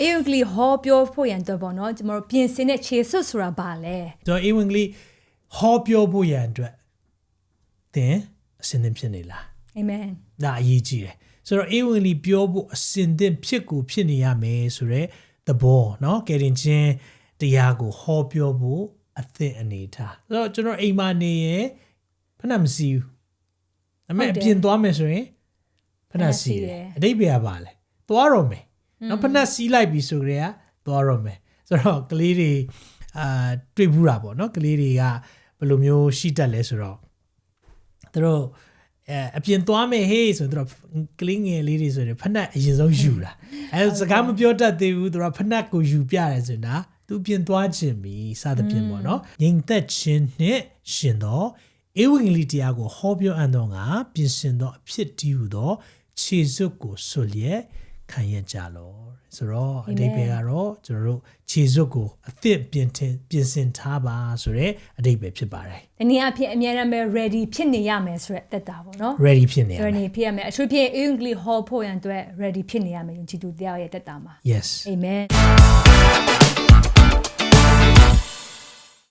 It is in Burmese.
အေယုဂလီဟောပြောဖို့ရန်တော့ပေါ့နော်ကျွန်တော်တို့ပြင်ဆင်တဲ့ခြေစွတ်ဆိုတာဘာလဲ ကျွန်တော်ဧဝံဂေလိဟောပြောဖို့ရန်အတွက်သင်အစဉ်သင်ဖြစ်နေလား အာမင် ဒါအရေးကြီးတယ်ဆိုတော့ဧဝံဂေလိပြောဖို့အစဉ်သင်ဖြစ်ကိုဖြစ်နေရမယ်ဆိုတော့သဘောเนาะကယ်တင်ချင်းတရားကိုဟောပြောဖို့အသင့်အနေထားဆိုတော့ကျွန်တော်အိမ်မှာနေရင်ဖဏမစီဘူးဒါပေမဲ့အပြင်သွားမယ်ဆိုရင်ဖဏစီတယ်အတိတ်ပဲကပါလဲသွားတော့မယ် နော်ဖဏစီလိုက်ပြီဆိုကြရသွားတော့မယ်ဆိုတော့ကလေးတွေအာတွေ့ဘူးတာပေါ့နော်ကလေးတွေကဘယ်လိုမျိုးရှိတတ်လဲဆိုတော့သူတို့အဲအပြင်သွားမယ်ဟေးဆိုတော့သူတို့ကလေးငယ်လေးတွေဆိုရင်ဖက်နှက်အရင်ဆုံးယူတာအဲစကားမပြောတတ်သေးဘူးသူတို့ဖက်နှက်ကိုယူပြတယ်ဆိုရင်ဒါသူအပြင်သွားခြင်းပြီစသဖြင့်ပေါ့နော်ငြိမ်သက်ခြင်းနဲ့ရှင်တော့ဧဝံဂေလိတရားကိုဟောပြောအပ်တော့ငါပြင်ဆင်သောအဖြစ်တည်ဟုသောခြေစွပ်ကိုဆွလျက် ခံရကြလောဆိုတော့အတိတ်ပဲကတော့ကျွန်တော်တို့ခြေစွပ်ကိုအသစ်ပြင်ထင်ပြင်ဆင်ထားပါဆိုတော့အတိတ်ပဲဖြစ်ပါတယ်ဒီနေ့အဖြစ်အများရမ်းပဲ ready ဖြစ်နေရမယ်ဆိုတဲ့တက်တာပေါ့နော် ready ဖြစ်နေရမယ် ready ဖြစ်ရမယ်အထူးဖြင့်အေယုဂလီဟောဖို့ရန်အတွက် ready ဖြစ်နေရမယ်ယုံကြည်သူတရားရဲ့တက်တာမှာ yes amen